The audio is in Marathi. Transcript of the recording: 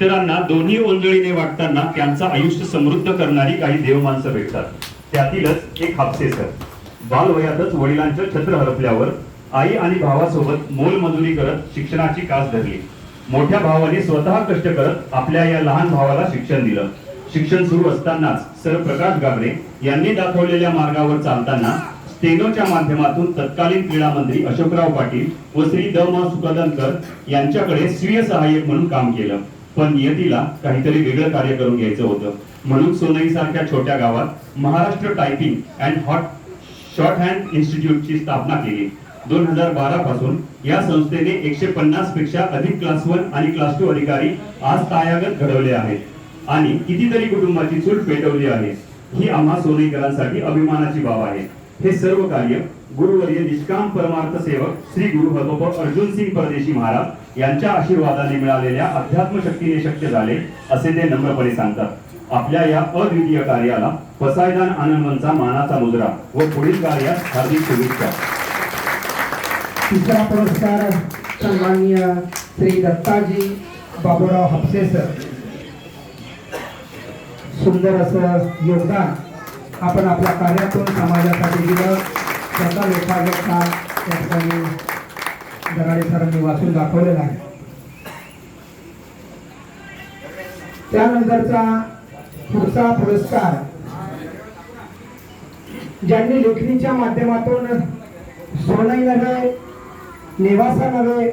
इतरांना दोन्ही ओंजळीने वाटताना त्यांचं आयुष्य समृद्ध करणारी काही देव माणसं भेटतात. त्यातीलच एक हापसे सर बालवयातच वडिलांचं छत्र हरपल्यावर आई आणि भावासोबत मोलमजुरी करत शिक्षणाची कास धरली. मोठ्या भावाने स्वतः कष्ट करत आपल्या या लहान भावाला शिक्षण दिलं. शिक्षण सुरू असतानाच सर प्रकाश गाबरे यांनी दाखवलेल्या मार्गावर चालताना स्टेनोच्या माध्यमातून तत्कालीन क्रीडा मंत्री अशोकराव पाटील व श्री द. मा. सुकदनकर यांच्याकडे स्वीय सहाय्यक म्हणून काम केलं. पण नियतीला काहीतरी वेगळं कार्य करून घ्यायचं होतं. म्हणून सोनई सारख्या छोट्या गावात Maharashtra typing and hot shorthand इन्स्टिट्यूटची स्थापना केली. दोन हजार बारा पासून या संस्थेने एकशे पन्नासपेक्षा अधिक क्लास वन आणि क्लास टू अधिकारी आज तायागत घडवले आहेत. आणि कितीतरी कुटुंबाची चूल पेटवली आहे. ही आम्हा सोनेकरांसाठी अभिमानाची बाब आहे. हे सर्व कार्य गुरुवर्य निष्काम परमार्थ सेवक श्री गुरु हरगोप अर्जुन सिंग परदेशी महाराज यांच्या आशीर्वादाने मिळालेल्या अध्यात्म शक्तीने शक्य झाले असे ते नम्रपणे सांगतात. आपल्या या अद्वितीय कार्याला पसायदान आनंदचा मानाचा मुद्रा व पुढील कार्यात हार्दिक शुभेच्छा. तिसरा पुरस्कार सन्माननीय श्री दत्ताजी बाबूराव हापसे सर. सुंदर असं योगदान आपण आपल्या कार्यातून समाजासाठी दिलं. त्याचा लेखाजोखा त्या ठिकाणी दराडे सरांनी वाचून दाखवलेला आहे. त्यानंतरचा पुढचा पुरस्कार ज्यांनी लेखणीच्या माध्यमातून सोनई नव्हे नेवासा नव्हे